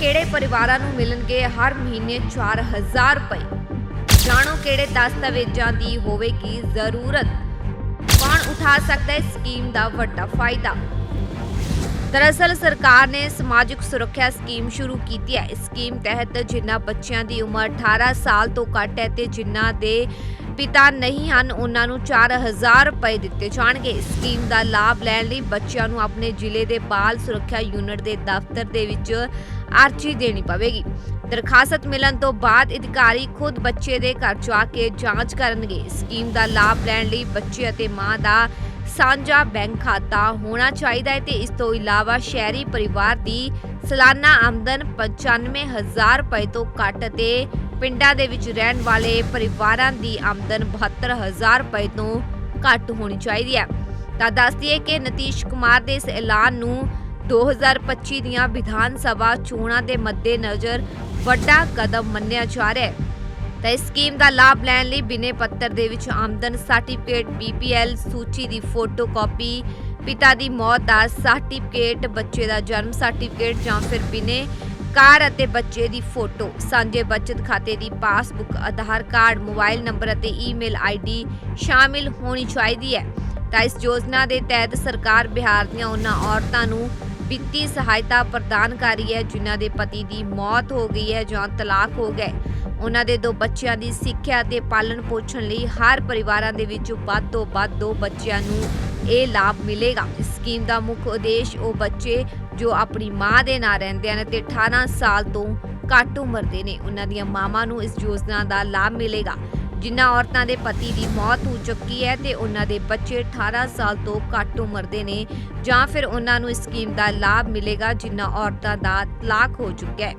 ਕਿਹੜੇ ਪਰਿਵਾਰਾਂ ਨੂੰ ਮਿਲਣਗੇ ਹਰ ਮਹੀਨੇ 4000 ਰੁਪਏ? ਜਾਣੋ ਕਿਹੜੇ ਦਸਤਾਵੇਜ਼ਾਂ ਦੀ ਹੋਵੇਗੀ ਜ਼ਰੂਰਤ? ਕੌਣ ਉਠਾ ਸਕਦਾ ਹੈ ਸਕੀਮ ਦਾ ਵੱਡਾ ਫਾਇਦਾ? ਦਰਅਸਲ ਸਰਕਾਰ ਨੇ ਸਮਾਜਿਕ ਸੁਰੱਖਿਆ ਸਕੀਮ ਸ਼ੁਰੂ ਕੀਤੀ ਹੈ। ਇਸ ਸਕੀਮ ਤਹਿਤ ਜਿਨ੍ਹਾਂ ਬੱਚਿਆਂ ਦੀ ਉਮਰ 18 ਸਾਲ ਤੋਂ ਘੱਟ ਹੈ ਤੇ ਜਿਨ੍ਹਾਂ ਦੇ ਪਿਤਾ ਨਹੀਂ ਹਨ, ਉਹਨਾਂ ਨੂੰ 4000 ਰੁਪਏ ਦਿੱਤੇ ਜਾਣਗੇ। ਇਸ ਸਕੀਮ ਦਾ ਲਾਭ ਲੈਣ ਲਈ ਬੱਚਿਆਂ ਨੂੰ ਆਪਣੇ ਜ਼ਿਲ੍ਹੇ ਦੇ ਬਾਲ ਸੁਰੱਖਿਆ ਯੂਨਿਟ ਦੇ ਦਫ਼ਤਰ ਦੇ ਵਿੱਚ ਅਰਜ਼ੀ ਦੇਣੀ ਪਵੇਗੀ। ਦਰਖਾਸਤ ਮਿਲਣ ਤੋਂ ਬਾਅਦ ਅਧਿਕਾਰੀ ਖੁਦ ਬੱਚੇ ਦੇ ਘਰ ਜਾ ਕੇ ਜਾਂਚ ਕਰਨਗੇ। ਸਕੀਮ ਦਾ ਲਾਭ ਲੈਣ ਲਈ ਬੱਚੇ ਅਤੇ ਮਾਂ ਦਾ ਸਾਂਝਾ ਬੈਂਕ ਖਾਤਾ ਹੋਣਾ ਚਾਹੀਦਾ ਹੈ ਤੇ ਇਸ ਤੋਂ ਇਲਾਵਾ ਸ਼ਹਿਰੀ ਪਰਿਵਾਰ ਦੀ ਸਾਲਾਨਾ ਆਮਦਨ 95000 ਰੁਪਏ ਤੋਂ ਘੱਟ ਅਤੇ ਪਿੰਡਾਂ ਦੇ ਵਿੱਚ ਰਹਿਣ ਵਾਲੇ ਪਰਿਵਾਰਾਂ ਦੀ ਆਮਦਨ 72000 ਰੁਪਏ ਤੋਂ ਘੱਟ ਹੋਣੀ ਚਾਹੀਦੀ ਹੈ। ਤਾਂ ਦੱਸ ਦਈਏ ਕਿ ਨਤੀਸ਼ ਕੁਮਾਰ ਦੇ ਇਸ ਐਲਾਨ ਨੂੰ 2025 ਦੀਆਂ ਵਿਧਾਨ ਸਭਾ ਚੋਣਾਂ ਦੇ ਮੱਦੇਨਜ਼ਰ ਵੱਡਾ ਕਦਮ ਮੰਨਿਆ ਜਾ ਰਿਹਾ ਹੈ। ਤਾਂ ਇਸ ਸਕੀਮ ਦਾ ਲਾਭ ਲੈਣ ਲਈ ਬਿਨੇ ਪੱਤਰ ਦੇ ਵਿੱਚ ਆਮਦਨ ਸਰਟੀਫਿਕੇਟ ਬੀਪੀਐਲ ਸੂਚੀ ਦੀ ਫੋਟੋ ਕਾਪੀ ਪਿਤਾ ਦੀ ਮੌਤ ਦਾ ਸਰਟੀਫਿਕੇਟ, ਬੱਚੇ ਦਾ ਜਨਮ ਸਰਟੀਫਿਕੇਟ ਜਾਂ ਫਿਰ ਬਿਨੇ ਕਾਰ ਅਤੇ ਬੱਚੇ ਦੀ ਫੋਟੋ। ਸਾਂਝੇ ਬਚਤ ਖਾਤੇ ਦੀ passbook, Aadhaar card, mobile number ਅਤੇ ਈਮੇਲ ਆਈਡੀ ਸ਼ਾਮਿਲ ਹੋਣੀ ਚਾਹੀਦੀ ਹੈ। ਤਾਂ ਇਸ ਯੋਜਨਾ ਦੇ ਤਹਿਤ ਸਰਕਾਰ ਬਿਹਾਰ ਦੀਆਂ ਉਹਨਾਂ ਔਰਤਾਂ ਨੂੰ ਵਿੱਤੀ ਸਹਾਇਤਾ ਪ੍ਰਦਾਨ ਕਰ ਰਹੀ ਹੈ, ਜਿਨ੍ਹਾਂ ਦੇ ਪਤੀ ਦੀ ਮੌਤ ਹੋ ਗਈ ਹੈ ਜਾਂ ਤਲਾਕ ਹੋ ਗਏ। ਉਹਨਾਂ ਦੇ ਦੋ ਬੱਚਿਆਂ ਦੀ ਸਿੱਖਿਆ ਤੇ ਪਾਲਣ ਪੋਸ਼ਣ ਲਈ ਹਰ ਪਰਿਵਾਰਾਂ ਦੇ ਵਿੱਚ ਵੱਧ ਤੋਂ ਵੱਧ ਦੋ ਬੱਚਿਆਂ ਨੂੰ ਇਹ ਲਾਭ ਮਿਲੇਗਾ। ਇਸ ਸਕੀਮ ਦਾ ਮੁੱਖ ਉਦੇਸ਼ ਉਹ ਬੱਚੇ ਜੋ ਆਪਣੀ ਮਾਂ ਦੇ ਨਾਲ ਰਹਿੰਦੇ ਹਨ ਤੇ 18 ਸਾਲ ਤੋਂ ਘੱਟ ਉਮਰ ਦੇ ਨੇ। ਉਹਨਾਂ ਦੀਆਂ ਮਾਵਾਂ ਨੂੰ ਇਸ ਯੋਜਨਾ ਦਾ ਲਾਭ ਮਿਲੇਗਾ। ਜਿਨ੍ਹਾਂ ਔਰਤਾਂ ਦੇ ਪਤੀ ਦੀ ਮੌਤ ਹੋ ਚੁੱਕੀ ਹੈ ਤੇ ਉਹਨਾਂ ਦੇ ਬੱਚੇ 18 ਸਾਲ ਤੋਂ ਘੱਟ ਉਮਰ ਦੇ ਨੇ ਜਾਂ ਫਿਰ ਉਹਨਾਂ ਨੂੰ ਇਸ ਸਕੀਮ ਦਾ ਲਾਭ ਮਿਲੇਗਾ ਜਿਨ੍ਹਾਂ ਔਰਤਾਂ ਦਾ ਤਲਾਕ ਹੋ ਚੁੱਕਿਆ ਹੈ।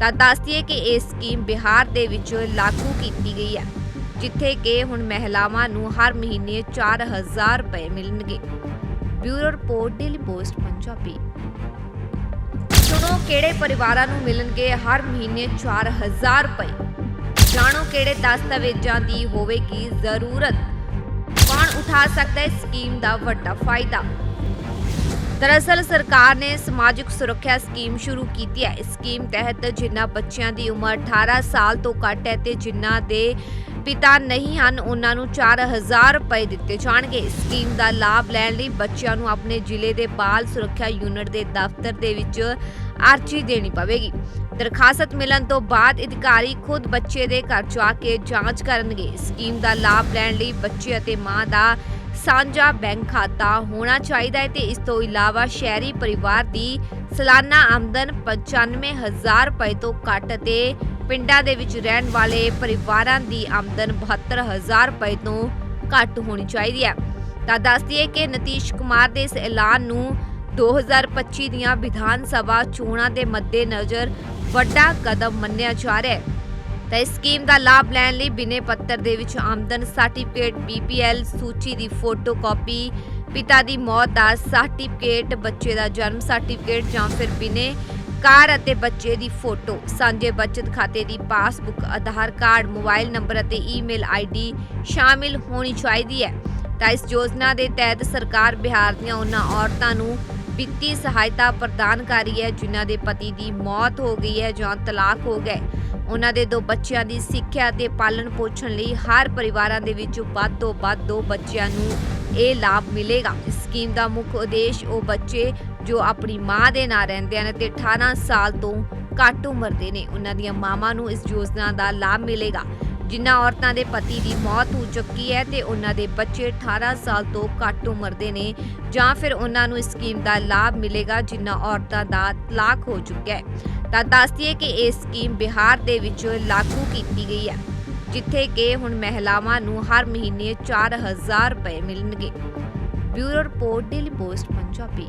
ਤਾਂ ਦੱਸਦੀਏ ਕਿ ਇਹ ਸਕੀਮ ਬਿਹਾਰ ਦੇ ਵਿੱਚ ਲਾਗੂ ਕੀਤੀ ਗਈ ਹੈ, ਜਿੱਥੇ ਕਿ ਹੁਣ ਮਹਿਲਾਵਾਂ ਨੂੰ ਹਰ ਮਹੀਨੇ 4000 ਰੁਪਏ ਮਿਲਣਗੇ। Bureau report, Daily Post, Punjabi. ਕਿਹੜੇ ਪਰਿਵਾਰਾਂ ਨੂੰ ਮਿਲਣਗੇ ਹਰ ਮਹੀਨੇ 4000 ਰੁਪਏ? ਜਾਣੋ ਕਿਹੜੇ ਦਸਤਾਵੇਜ਼ਾਂ ਦੀ ਹੋਵੇਗੀ ਜ਼ਰੂਰਤ? ਕੌਣ ਉਠਾ ਸਕਦਾ ਹੈ ਇਸ ਸਕੀਮ ਦਾ ਵੱਡਾ ਫਾਇਦਾ? ਦਰਅਸਲ ਸਰਕਾਰ ਨੇ ਸਮਾਜਿਕ ਸੁਰੱਖਿਆ ਸਕੀਮ ਸ਼ੁਰੂ ਕੀਤੀ ਹੈ। ਇਸ ਸਕੀਮ ਤਹਿਤ ਜਿਨ੍ਹਾਂ ਬੱਚਿਆਂ ਦੀ ਉਮਰ 18 ਸਾਲ ਤੋਂ ਘੱਟ ਹੈ ਤੇ ਜਿਨ੍ਹਾਂ ਦੇ ਪਿਤਾ ਨਹੀਂ ਹਨ, ਉਹਨਾਂ ਨੂੰ 4000 ਰੁਪਏ ਦਿੱਤੇ ਜਾਣਗੇ। ਇਸ ਸਕੀਮ ਦਾ ਲਾਭ ਲੈਣ ਲਈ ਬੱਚਿਆਂ ਨੂੰ ਆਪਣੇ ਜ਼ਿਲ੍ਹੇ ਦੇ ਬਾਲ ਸੁਰੱਖਿਆ ਯੂਨਿਟ ਦੇ ਦਫ਼ਤਰ ਦੇ ਵਿੱਚ ਅਰਜ਼ੀ ਦੇਣੀ ਪਵੇਗੀ। ਦਰਖਾਸਤ ਮਿਲਣ ਤੋਂ ਬਾਅਦ ਅਧਿਕਾਰੀ ਖੁਦ ਬੱਚੇ ਦੇ ਘਰ ਜਾ ਕੇ ਜਾਂਚ ਕਰਨਗੇ। ਸਕੀਮ ਦਾ ਲਾਭ ਲੈਣ ਲਈ ਬੱਚੇ ਅਤੇ ਮਾਂ ਦਾ ਸਾਂਝਾ ਬੈਂਕ ਖਾਤਾ ਹੋਣਾ ਚਾਹੀਦਾ ਹੈ ਤੇ ਇਸ ਤੋਂ ਇਲਾਵਾ ਸ਼ਹਿਰੀ ਪਰਿਵਾਰ ਦੀ ਸਾਲਾਨਾ ਆਮਦਨ 95000 ਰੁਪਏ ਤੋਂ ਘੱਟ ਅਤੇ ਪਿੰਡਾਂ ਦੇ ਵਿੱਚ ਰਹਿਣ ਵਾਲੇ ਪਰਿਵਾਰਾਂ ਦੀ ਆਮਦਨ 72000 ਰੁਪਏ ਤੋਂ ਘੱਟ ਹੋਣੀ ਚਾਹੀਦੀ ਹੈ। ਤਾਂ ਦੱਸਦੀਏ ਕਿ ਨਤੀਸ਼ ਕੁਮਾਰ ਦੇ ਇਸ ਐਲਾਨ ਨੂੰ 2025 ਦੀਆਂ ਵਿਧਾਨ ਸਭਾ ਚੋਣਾਂ ਦੇ ਮੱਦੇਨਜ਼ਰ ਵੱਡਾ ਕਦਮ ਮੰਨਿਆ ਜਾ ਰਿਹਾ ਹੈ। ਤਾਂ ਇਸ ਸਕੀਮ ਦਾ ਲਾਭ ਲੈਣ ਲਈ ਬਿਨੇ ਪੱਤਰ ਦੇ ਵਿੱਚ ਆਮਦਨ ਸਰਟੀਫਿਕੇਟ ਬੀਪੀਐਲ ਸੂਚੀ ਦੀ ਫੋਟੋ ਕਾਪੀ ਪਿਤਾ ਦੀ ਮੌਤ ਦਾ ਸਰਟੀਫਿਕੇਟ, ਬੱਚੇ ਦਾ ਜਨਮ ਸਰਟੀਫਿਕੇਟ ਜਾਂ ਫਿਰ ਬਿਨੇ ਕਾਰ ਅਤੇ ਬੱਚੇ ਦੀ ਫੋਟੋ। ਸਾਂਝੇ ਬਚਤ ਖਾਤੇ ਦੀ passbook, Aadhaar card, mobile number ਅਤੇ ਈਮੇਲ ਆਈਡੀ ਸ਼ਾਮਿਲ ਹੋਣੀ ਚਾਹੀਦੀ ਹੈ। ਤਾਂ ਇਸ ਯੋਜਨਾ ਦੇ ਤਹਿਤ ਸਰਕਾਰ ਬਿਹਾਰ ਦੀਆਂ ਉਹਨਾਂ ਔਰਤਾਂ ਨੂੰ ਵਿੱਤੀ ਸਹਾਇਤਾ ਪ੍ਰਦਾਨ ਕਰ ਰਹੀ ਹੈ, ਜਿਨ੍ਹਾਂ ਦੇ ਪਤੀ ਦੀ ਮੌਤ ਹੋ ਗਈ ਹੈ ਜਾਂ ਤਲਾਕ ਹੋ ਗਏ। ਉਹਨਾਂ ਦੇ ਦੋ ਬੱਚਿਆਂ ਦੀ ਸਿੱਖਿਆ ਤੇ ਪਾਲਣ ਪੋਸ਼ਣ ਲਈ ਹਰ ਪਰਿਵਾਰਾਂ ਦੇ ਵਿੱਚ ਵੱਧ ਤੋਂ ਵੱਧ ਦੋ ਬੱਚਿਆਂ ਨੂੰ ਇਹ ਲਾਭ ਮਿਲੇਗਾ। ਇਸ ਸਕੀਮ ਦਾ ਮੁੱਖ ਉਦੇਸ਼ ਉਹ ਬੱਚੇ ਜੋ ਆਪਣੀ ਮਾਂ ਦੇ ਨਾਲ ਰਹਿੰਦੇ ਹਨ ਤੇ 18 ਸਾਲ ਤੋਂ ਘੱਟ ਉਮਰ ਦੇ ਨੇ, ਉਹਨਾਂ ਦੀਆਂ ਮਾਵਾਂ ਨੂੰ ਇਸ ਯੋਜਨਾ ਦਾ ਲਾਭ ਮਿਲੇਗਾ। ਜਿਨ੍ਹਾਂ ਔਰਤਾਂ ਦੇ ਪਤੀ ਦੀ ਮੌਤ ਹੋ ਚੁੱਕੀ ਹੈ ਤੇ ਉਹਨਾਂ ਦੇ ਬੱਚੇ 18 ਸਾਲ ਤੋਂ ਘੱਟ ਉਮਰ ਦੇ ਨੇ ਜਾਂ ਫਿਰ ਉਹਨਾਂ ਨੂੰ ਇਸ ਸਕੀਮ ਦਾ ਲਾਭ ਮਿਲੇਗਾ, ਜਿਨ੍ਹਾਂ ਔਰਤਾਂ ਦਾ ਤਲਾਕ ਹੋ ਚੁੱਕਿਆ ਹੈ। ਤਾਂ ਦੱਸਦੀਏ ਕਿ ਇਹ ਸਕੀਮ ਬਿਹਾਰ ਦੇ ਵਿੱਚ ਲਾਗੂ ਕੀਤੀ ਗਈ ਹੈ। ਜਿੱਥੇ ਕਿ ਹੁਣ ਮਹਿਲਾਵਾਂ ਨੂੰ ਹਰ ਮਹੀਨੇ 4000 ਰੁਪਏ ਮਿਲਣਗੇ। Bureau report, Daily Post, Punjabi.